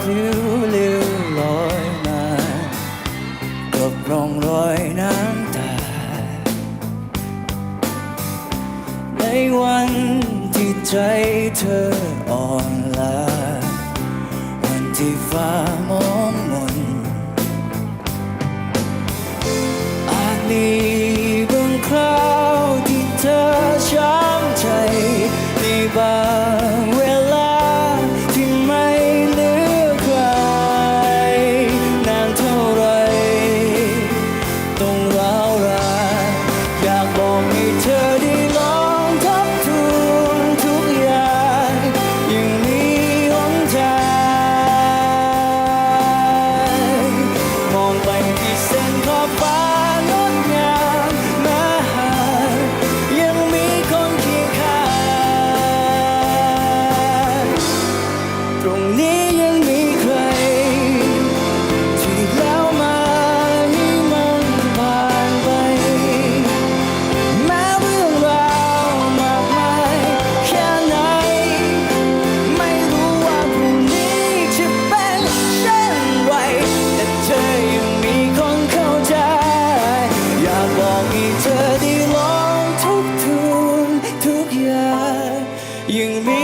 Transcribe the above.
พลิ้วเลี้ยวลอยมากบร่องรอยน้ำตา ในวันที่ใจเธออ่อนล้าวันที่ฟ้ามองมนอาจมีบางคราวที่เธอช้ำใจในบา ยังมี